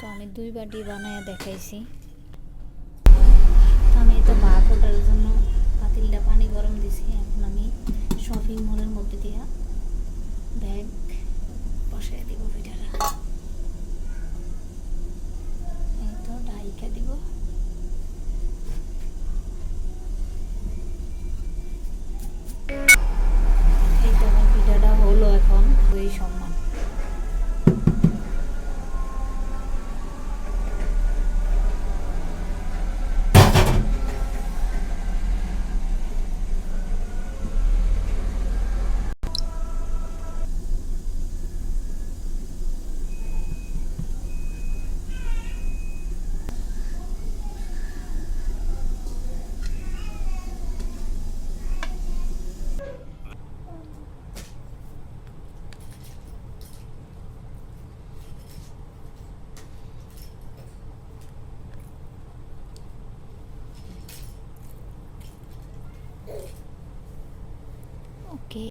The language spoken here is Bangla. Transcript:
তো আমি দুই বাটি বানায় দেখাইছি। আমি তো ভাত ওঠার জন্য পাতিলটা পানি গরম দিছি, এখন Okay.